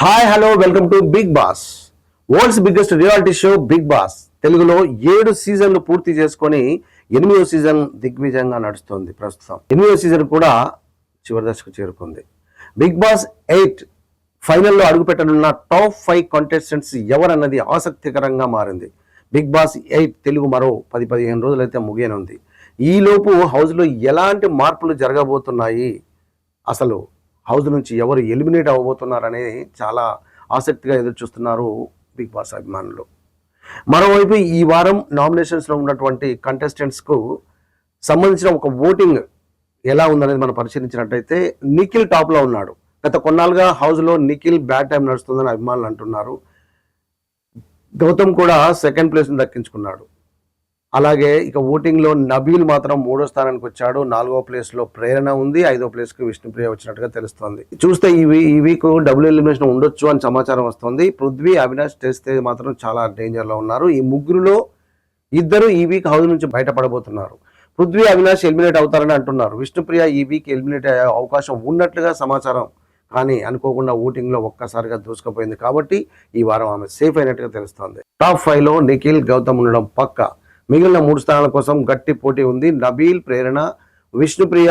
Hi hello welcome to Big Boss world's biggest reality show Big Boss తెలుగులో ఏడు సీజన్లు పూర్తి చేసుకొని ఎనిమిదో సీజన్ దిగ్విజయంగా నడుస్తుంది ప్రస్తుతం. ఎనిమిదో సీజన్ కూడా చివరి దశకు చేరుకుంది. బిగ్ బాస్ ఎయిట్ ఫైనల్లో అడుగుపెట్టనున్న టాప్ ఫైవ్ కాంటెస్టెంట్స్ ఎవరన్నది ఆసక్తికరంగా మారింది. బిగ్ బాస్ ఎయిట్ తెలుగు మరో పది పదిహేను రోజులైతే ముగియనుంది. ఈలోపు హౌస్లో ఎలాంటి మార్పులు జరగబోతున్నాయి? అసలు హౌస్ నుంచి ఎవరు ఎలిమినేట్ అవ్వబోతున్నారని చాలా ఆసక్తిగా ఎదురు చూస్తున్నారు బిగ్ బాస్ అభిమానులు. మరోవైపు ఈ వారం నామినేషన్స్లో ఉన్నటువంటి కంటెస్టెంట్స్కు సంబంధించిన ఒక ఓటింగ్ ఎలా ఉందనేది మనం పరిశీలించినట్టయితే నిఖిల్ టాప్లో ఉన్నాడు. గత కొన్నాళ్ళుగా హౌస్లో నిఖిల్ బ్యాడ్ టైం నడుస్తుందని అభిమానులు అంటున్నారు. గౌతమ్ కూడా సెకండ్ ప్లేస్ని దక్కించుకున్నాడు. అలాగే ఇక ఓటింగ్లో నబీల్ మాత్రం మూడో స్థానానికి వచ్చాడు. నాలుగో ప్లేస్లో ప్రేరణ ఉంది. ఐదో ప్లేస్కి విష్ణుప్రియ వచ్చినట్టుగా తెలుస్తోంది. చూస్తే ఈ వీ- ఈ వీక్ డబుల్ ఎలిమినేషన్ ఉండొచ్చు అని సమాచారం వస్తుంది. పృథ్వీ అవినాష్ చేస్తే మాత్రం చాలా డేంజర్లో ఉన్నారు. ఈ ముగ్గురులో ఇద్దరు ఈ వీక్ హౌస్ నుంచి బయటపడబోతున్నారు. పృథ్వీ అవినాష్ ఎలిమినేట్ అవుతారని అంటున్నారు. విష్ణుప్రియ ఈ వీక్ ఎలిమినేట్ అయ్యే అవకాశం ఉన్నట్లుగా సమాచారం. కానీ అనుకోకుండా ఓటింగ్లో ఒక్కసారిగా దూసుకుపోయింది కాబట్టి ఈ వారం ఆమె సేఫ్ అయినట్టుగా తెలుస్తోంది. టాప్ ఫైవ్లో నిఖిల్ గౌతమ్ ఉండడం పక్క. మిగిలిన మూడు స్థానాల కోసం గట్టి పోటీ ఉంది. నబీల్ ప్రేరణ విష్ణుప్రియ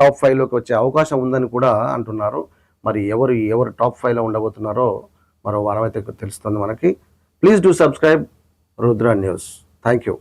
టాప్ ఫైవ్లోకి వచ్చే అవకాశం ఉందని కూడా అంటున్నారు. మరి ఎవరు ఎవరు టాప్ ఫైవ్లో ఉండబోతున్నారో మరో వారం అయితే తెలుస్తుంది మనకి. Please do subscribe Rudra news. Thank you.